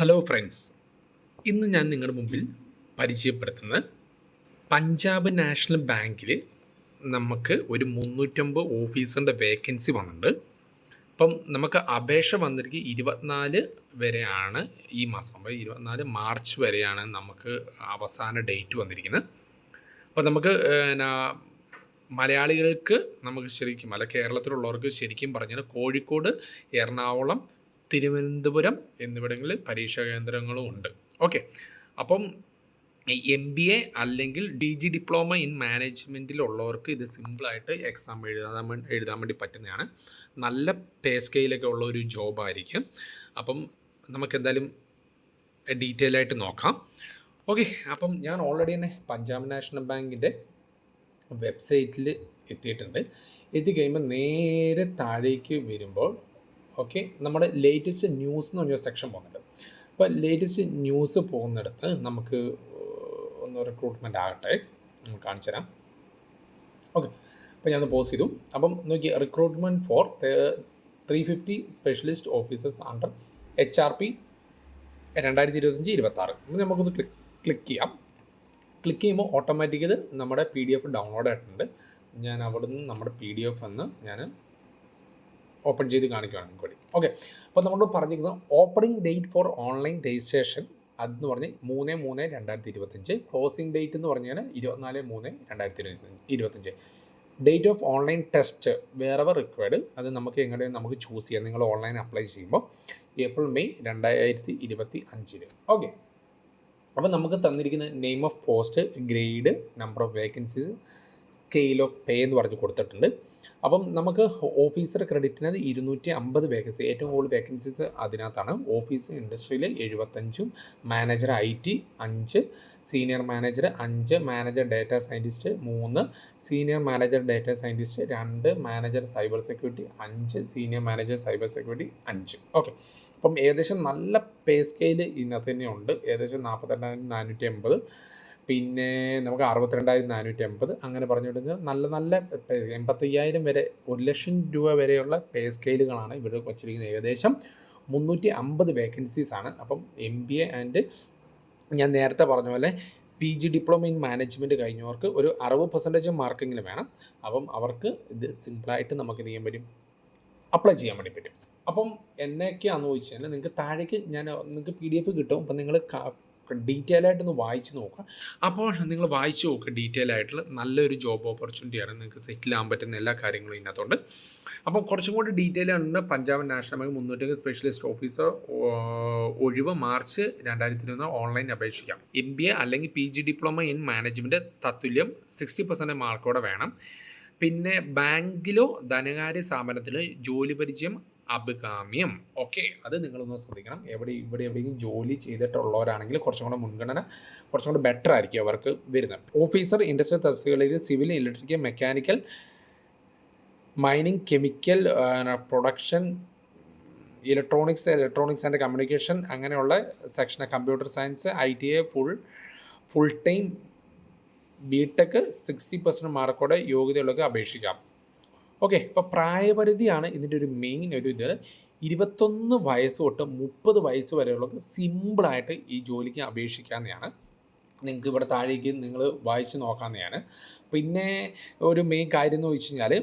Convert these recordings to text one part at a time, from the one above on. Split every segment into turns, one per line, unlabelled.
Hello friends ഇന്ന് ഞാൻ നിങ്ങളുടെ മുമ്പിൽ പരിചയപ്പെടുത്തുന്നത് പഞ്ചാബ് നാഷണൽ ബാങ്കിൽ നമുക്ക് ഒരു മുന്നൂറ്റമ്പത് ഓഫീസറിന്റെ വേക്കൻസി വന്നിട്ടുണ്ട്. അപ്പം നമുക്ക് അപേക്ഷ വന്നിരിക്കുക ഇരുപത്തിനാല് വരെയാണ് ഈ മാസം. അപ്പോൾ ഇരുപത്തിനാല് മാർച്ച് വരെയാണ് നമുക്ക് അവസാന ഡേറ്റ് വന്നിരിക്കുന്നത്. അപ്പോൾ നമുക്ക് മലയാളികൾക്ക് നമുക്ക് ശരിക്കും അല്ല കേരളത്തിലുള്ളവർക്ക് ശരിക്കും പറഞ്ഞാൽ കോഴിക്കോട് എറണാകുളം തിരുവനന്തപുരം എന്നിവിടങ്ങളിൽ പരീക്ഷാ കേന്ദ്രങ്ങളും ഉണ്ട്. ഓക്കെ. അപ്പം എം ബി എ അല്ലെങ്കിൽ ഡി ജി ഡിപ്ലോമ ഇൻ മാനേജ്മെന്റിലുള്ളവർക്ക് ഇത് സിമ്പിളായിട്ട് എക്സാം എഴുതാൻ എഴുതാൻ വേണ്ടി പറ്റുന്നതാണ്. നല്ല പേ സ്കെയിലൊക്കെ ഉള്ള ഒരു ജോബായിരിക്കും അപ്പം നമുക്ക് എന്തായാലും ഡീറ്റെയിൽ ആയിട്ട് നോക്കാം. ഓക്കെ. അപ്പം ഞാൻ ഓൾറെഡി തന്നെ പഞ്ചാബ് നാഷണൽ ബാങ്കിന്റെ വെബ്സൈറ്റിൽ എത്തിയിട്ടുണ്ട്. എത്തിക്കഴിയുമ്പോൾ നേരെ താഴേക്ക് വരുമ്പോൾ ഓക്കെ നമ്മുടെ ലേറ്റസ്റ്റ് ന്യൂസ് എന്ന് പറഞ്ഞൊരു സെക്ഷൻ പോകുന്നുണ്ട്. അപ്പോൾ ലേറ്റസ്റ്റ് ന്യൂസ് പോകുന്നിടത്ത് നമുക്ക് ഒന്ന് റിക്രൂട്ട്മെന്റ് ആകട്ടെ. നമുക്ക് കാണിച്ചു തരാം. ഓക്കെ അപ്പോൾ ഞാൻ പോസ് ചെയ്തു. അപ്പം നോക്കി recruitment for three fifty specialist officers under H R P രണ്ടായിരത്തി ഇരുപത്തഞ്ച് ഇരുപത്താറ് നമുക്കൊന്ന് ക്ലിക്ക് ക്ലിക്ക് ചെയ്യാം. ക്ലിക്ക് ചെയ്യുമ്പോൾ ഓട്ടോമാറ്റിക്കലി നമ്മുടെ പി ഡി എഫ് ഡൗൺലോഡ് ആയിട്ടുണ്ട്. ഞാൻ അവിടുന്ന് നമ്മുടെ പി ഡി എഫ് എന്ന് ഞാൻ ഓപ്പൺ ചെയ്ത് കാണിക്കുകയാണ് നിങ്ങൾക്ക് ഓക്കെ. അപ്പോൾ നമ്മൾ പറഞ്ഞിരിക്കുന്നത് opening date for online registration അതെന്ന് പറഞ്ഞ് മൂന്ന് മൂന്ന് രണ്ടായിരത്തി ഇരുപത്തഞ്ച് ക്ലോസിംഗ് ഡേറ്റ് എന്ന് പറഞ്ഞാൽ ഇരുപത്തിനാല് മൂന്ന് രണ്ടായിരത്തി ഇരുപത്തഞ്ച് date of online test wherever required. അത് നമുക്ക് എങ്ങനെ നമുക്ക് ചൂസ് ചെയ്യാം. നിങ്ങൾ ഓൺലൈൻ അപ്ലൈ ചെയ്യുമ്പോൾ ഏപ്രിൽ മെയ് രണ്ടായിരത്തി ഇരുപത്തി അഞ്ചിൽ ഓക്കെ. അപ്പോൾ നമുക്ക് തന്നിരിക്കുന്ന name of post grade number of vacancies scale of pay എന്ന് പറഞ്ഞ് കൊടുത്തിട്ടുണ്ട്. അപ്പം നമുക്ക് ഓഫീസർ ക്രെഡിറ്റിനത് ഇരുന്നൂറ്റി അമ്പത് വേക്കൻസി ഏറ്റവും കൂടുതൽ വേക്കൻസീസ് അതിനകത്താണ്. ഓഫീസ് ഇൻഡസ്ട്രിയിൽ എഴുപത്തഞ്ചും മാനേജർ ഐ ടി അഞ്ച് സീനിയർ മാനേജർ അഞ്ച് മാനേജർ ഡാറ്റ സയന്റിസ്റ്റ് മൂന്ന് സീനിയർ മാനേജർ ഡാറ്റ സയന്റിസ്റ്റ് രണ്ട് മാനേജർ സൈബർ സെക്യൂരിറ്റി അഞ്ച് സീനിയർ മാനേജർ സൈബർ സെക്യൂരിറ്റി അഞ്ച്. ഓക്കെ അപ്പം ഏകദേശം നല്ല പേ സ്കെയിൽ ഇതിനകത്ത് തന്നെ ഉണ്ട്. ഏകദേശം നാൽപ്പത്തിരണ്ടായിരത്തി നാനൂറ്റി എൺപത് പിന്നെ നമുക്ക് അറുപത്തിരണ്ടായിരത്തി നാനൂറ്റി എൺപത് അങ്ങനെ പറഞ്ഞുകൊണ്ടെങ്കിൽ നല്ല നല്ല എൺപത്തയ്യായിരം വരെ ഒരു ലക്ഷം രൂപ വരെയുള്ള പേ സ്കെയിലുകളാണ് ഇവിടെ വച്ചിരിക്കുന്നത് ഏകദേശം മുന്നൂറ്റി അമ്പത് വേക്കൻസീസ് ആണ്. അപ്പം എം ബി എ ആൻഡ് ഞാൻ നേരത്തെ പറഞ്ഞ പോലെ P G diploma in management കഴിഞ്ഞവർക്ക് ഒരു അറുപത് പെർസെന്റേജ് മാർക്കെങ്കിലും വേണം. അപ്പം അവർക്ക് ഇത് സിമ്പിളായിട്ട് നമുക്ക് ചെയ്യാൻ പറ്റും? അപ്ലൈ ചെയ്യാൻ വേണ്ടി പറ്റും. അപ്പം എന്നൊക്കെയാണെന്ന് ചോദിച്ചാൽ നിങ്ങൾക്ക് താഴേക്ക് ഞാൻ നിങ്ങൾക്ക് പി ഡി എഫ് കിട്ടും. അപ്പം നിങ്ങൾ ഡീറ്റെയിൽ ആയിട്ടൊന്ന് വായിച്ച് നോക്കുക. അപ്പോൾ നിങ്ങൾ വായിച്ച് നോക്കുക ഡീറ്റെയിൽ ആയിട്ടുള്ള നല്ലൊരു ജോബ് ഓപ്പർച്യൂണിറ്റിയാണ് നിങ്ങൾക്ക് സെറ്റിൽ ആകാൻ പറ്റുന്ന എല്ലാ കാര്യങ്ങളും ഇതിനകത്തുണ്ട്. അപ്പോൾ കുറച്ചും കൂടി ഡീറ്റെയിൽ ആണ് പഞ്ചാബ് നാഷണൽ ബാങ്ക് മുന്നൂറ്റി സ്പെഷ്യലിസ്റ്റ് ഓഫീസർ ഒഴിവ് മാർച്ച് രണ്ടായിരത്തി ഇരുപത് ഓൺലൈൻ അപേക്ഷിക്കാം. എം ബി എ അല്ലെങ്കിൽ P G diploma in management തത്തുല്യം sixty percent മാർക്കോടെ വേണം. പിന്നെ ബാങ്കിലോ ധനകാര്യ സ്ഥാപനത്തിലോ ജോലി പരിചയം അഭികാമ്യം. ഓക്കെ. അത് നിങ്ങളൊന്ന് ശ്രദ്ധിക്കണം. എവിടെ ഇവിടെ എവിടെയെങ്കിലും ജോലി ചെയ്തിട്ടുള്ളവരാണെങ്കിൽ കുറച്ചും കൂടെ മുൻഗണന കുറച്ചും കൂടെ ബെറ്റർ ആയിരിക്കും അവർക്ക് വരുന്നത്. Officer industrial തസ്തികളിൽ civil electrical mechanical mining chemical production electronics electronics and communication അങ്ങനെയുള്ള section computer science I T I full full time B tech sixty percent മാർക്കോടെ യോഗ്യതയുള്ളവർക്ക് അപേക്ഷിക്കാം. ഓക്കെ ഇപ്പോൾ പ്രായപരിധിയാണ് ഇതിന്റെ ഒരു മെയിൻ ഒരു ഇത് ഇരുപത്തൊന്ന് വയസ്സ് തൊട്ട് മുപ്പത് വയസ്സ് വരെയുള്ളവർക്ക് സിമ്പിളായിട്ട് ഈ ജോലിക്ക് അപേക്ഷിക്കാവുന്നതാണ്. നിങ്ങൾക്ക് ഇവിടെ താഴേക്ക് നിങ്ങൾ വായിച്ച് നോക്കാവുന്നതാണ്. പിന്നെ ഒരു മെയിൻ കാര്യം എന്ന് വെച്ച് കഴിഞ്ഞാൽ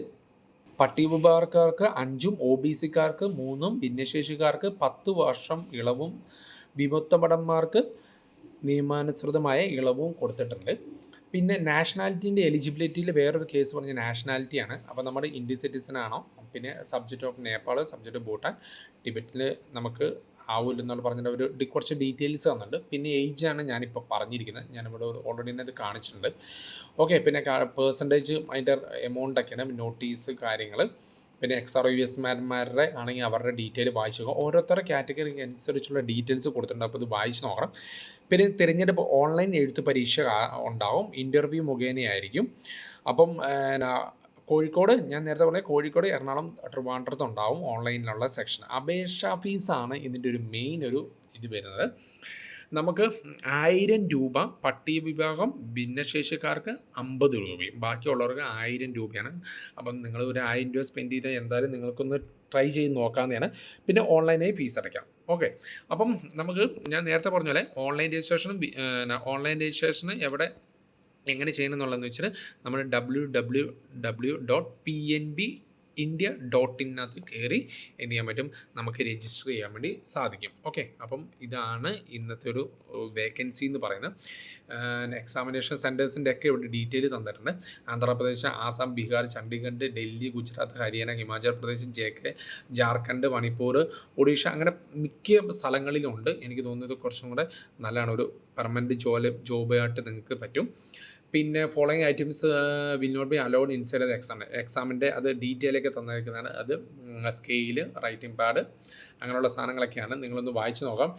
പട്ടികവിഭാഗക്കാർക്ക് അഞ്ചും ഒ ബി സിക്കാർക്ക് മൂന്നും ഭിന്നശേഷിക്കാർക്ക് പത്ത് വർഷം ഇളവും വിമുക്തഭടന്മാർക്ക് നിയമാനുസൃതമായ ഇളവും കൊടുത്തിട്ടുണ്ട്. പിന്നെ നാഷണാലിറ്റീന്റെ എലിജിബിലിറ്റിയിൽ വേറൊരു കേസ് പറഞ്ഞ നാഷണാലിറ്റിയാണ് അപ്പോൾ നമ്മുടെ ഇന്ത്യൻ സിറ്റിസൺ ആണോ? പിന്നെ subject of Nepal subject Bhutan ടിബറ്റിൽ നമുക്ക് ആവില്ല എന്നുള്ള പറഞ്ഞിട്ട് ഒരു കുറച്ച് ഡീറ്റെയിൽസ് തന്നിട്ടുണ്ട്. പിന്നെ ഏജ് ആണ് ഞാനിപ്പോൾ പറഞ്ഞിരിക്കുന്നത്. ഞാനിവിടെ ഓൾറെഡി തന്നെ ഇത് കാണിച്ചിട്ടുണ്ട്. ഓക്കെ പിന്നെ പേഴ്സന്റേജ് അതിന്റെ എമൗണ്ട് ഒക്കെയാണ്. നോട്ടീസ് കാര്യങ്ങൾ പിന്നെ എക്സ് ആർ യു എസ് മാൻമാരുടെ ആണെങ്കിൽ അവരുടെ ഡീറ്റെയിൽ വായിച്ചു നോക്കാം. ഓരോരുത്തരുടെ കാറ്റഗറി അനുസരിച്ചുള്ള ഡീറ്റെയിൽസ് കൊടുത്തിട്ടുണ്ട്. അപ്പോൾ ഇത് വായിച്ച് നോക്കണം. പിന്നെ തിരഞ്ഞെടുപ്പ് ഓൺലൈൻ എഴുത്ത് പരീക്ഷ ഉണ്ടാവും. ഇന്റർവ്യൂ മുഖേനയായിരിക്കും. അപ്പം കോഴിക്കോട് ഞാൻ നേരത്തെ പറഞ്ഞ കോഴിക്കോട് എറണാകുളം ട്രിവാൻഡ്രത്ത് ഉണ്ടാവും ഓൺലൈനിലുള്ള സെക്ഷൻ. അപേക്ഷാ ഫീസാണ് ഇതിന്റെ ഒരു മെയിൻ ഒരു ഇത് വരുന്നത്. നമുക്ക് ആയിരം രൂപ പട്ടിക വിഭാഗം ഭിന്നശേഷിക്കാർക്ക് അമ്പത് രൂപയും. ബാക്കിയുള്ളവർക്ക് ആയിരം രൂപയാണ്. അപ്പം നിങ്ങൾ ഒരു ആയിരം രൂപ സ്പെൻഡ് ചെയ്താൽ എന്തായാലും നിങ്ങൾക്കൊന്ന് ട്രൈ ചെയ്ത് നോക്കാവുന്നതാണ്. പിന്നെ ഓൺലൈനായി ഫീസ് അടയ്ക്കാം. ഓക്കെ അപ്പം നമുക്ക് ഞാൻ നേരത്തെ പറഞ്ഞ പോലെ ഓൺലൈൻ രജിസ്ട്രേഷനും ഓൺലൈൻ രജിസ്ട്രേഷന് എവിടെ എങ്ങനെ ചെയ്യണം എന്നുള്ളതെന്ന് വെച്ചാൽ നമ്മൾ W W W dot P N B India dot ഇന്നകത്ത് കയറി എന്ത് ചെയ്യാൻ പറ്റും? നമുക്ക് രജിസ്റ്റർ ചെയ്യാൻ വേണ്ടി സാധിക്കും. ഓക്കെ അപ്പം ഇതാണ് ഇന്നത്തെ ഒരു വേക്കൻസി എന്ന് പറയുന്നത്. എക്സാമിനേഷൻ സെന്റേഴ്സിന്റെ ഒക്കെ ഇവിടെ ഡീറ്റെയിൽ തന്നിട്ടുണ്ട്. ആന്ധ്രാപ്രദേശ് ആസാം ബീഹാർ ചണ്ഡീഗഡ് ഡൽഹി ഗുജറാത്ത് ഹരിയാന ഹിമാചൽ പ്രദേശ് ജെ കെ ജാർഖണ്ഡ് മണിപ്പൂർ ഒഡീഷ അങ്ങനെ മിക്ക സ്ഥലങ്ങളിലുണ്ട് എനിക്ക് തോന്നുന്നത് കുറച്ചും കൂടെ നല്ലതാണ്. ഒരു പെർമനന്റ് ജോലി ജോബായിട്ട് നിങ്ങൾക്ക് പറ്റും. പിന്നെ following items will not be allowed inside the exam എക്സാമിന്റെ അത് ഡീറ്റെയിൽ തന്നിരിക്കുന്നതാണ്. അത് സ്കെയിൽ റൈറ്റിംഗ് പാഡ് അങ്ങനെയുള്ള സാധനങ്ങളൊക്കെയാണ്. നിങ്ങളൊന്ന് വായിച്ചു നോക്കാം.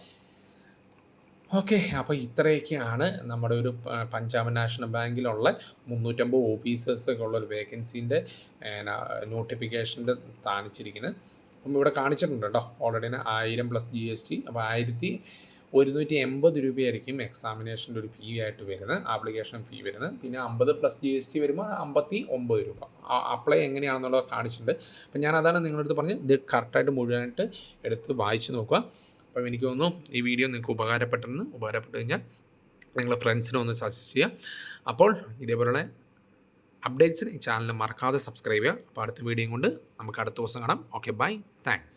ഓക്കെ അപ്പോൾ ഇത്രയൊക്കെയാണ് നമ്മുടെ ഒരു പഞ്ചാബ് നാഷണൽ ബാങ്കിലുള്ള മുന്നൂറ്റമ്പത് ഓഫീസേഴ്സൊക്കെ ഉള്ള ഒരു വേക്കൻസീന്റെ നോട്ടിഫിക്കേഷന്റെ താണിച്ചിരിക്കുന്നത്. അപ്പം ഇവിടെ കാണിച്ചിട്ടുണ്ട് കേട്ടോ. ഓൾറെഡി ആയിരം പ്ലസ് ജി എസ് ടി അപ്പോൾ ആയിരത്തി ഒരുന്നൂറ്റി എൺപത് രൂപയായിരിക്കും എക്സാമിനേഷന്റെ ഒരു ഫീ ആയിട്ട് വരുന്നത് ആപ്ലിക്കേഷൻ ഫീ വരുന്നത്. പിന്നെ അമ്പത് പ്ലസ് ജി എസ് ടി വരുമ്പോൾ അമ്പത്തി ഒമ്പത് രൂപ അപ്ലൈ എങ്ങനെയാണെന്നുള്ളത് കാണിച്ചിട്ടുണ്ട്. അപ്പം ഞാൻ അതാണ് നിങ്ങളടുത്ത് പറഞ്ഞ് ഇത് കറക്റ്റായിട്ട് മുഴുവനായിട്ട് എടുത്ത് വായിച്ച് നോക്കുക. അപ്പം എനിക്ക് തോന്നുന്നു ഈ വീഡിയോ നിങ്ങൾക്ക് ഉപകാരപ്പെട്ടെന്ന് ഉപകാരപ്പെട്ട് കഴിഞ്ഞാൽ നിങ്ങളെ ഫ്രണ്ട്സിനെ ഒന്ന് സജസ്റ്റ് ചെയ്യുക. അപ്പോൾ ഇതേപോലെ അപ്ഡേറ്റ്സിന് ഈ ചാനൽ മറക്കാതെ സബ്സ്ക്രൈബ് ചെയ്യുക. അപ്പോൾ അടുത്ത വീഡിയോയും കൊണ്ട് നമുക്ക് അടുത്ത ദിവസം കാണാം. Okay bye thanks